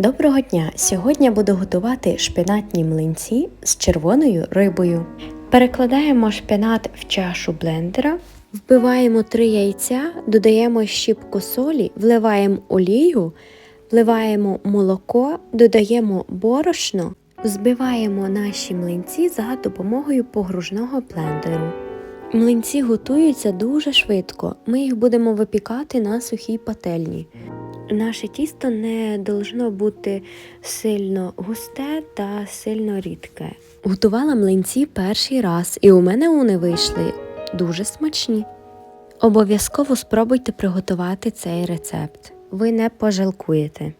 Доброго дня! Сьогодні буду готувати шпинатні млинці з червоною рибою. Перекладаємо шпинат в чашу блендера, вбиваємо 3 яйця, додаємо щіпку солі, вливаємо олію, вливаємо молоко, додаємо борошно, збиваємо наші млинці за допомогою погружного блендеру. Млинці готуються дуже швидко. Ми їх будемо випікати на сухій пательні. Наше тісто не должно бути сильно густе та сильно рідке. Готувала млинці перший раз, і у мене вони вийшли дуже смачні. Обов'язково спробуйте приготувати цей рецепт. Ви не пожалкуєте.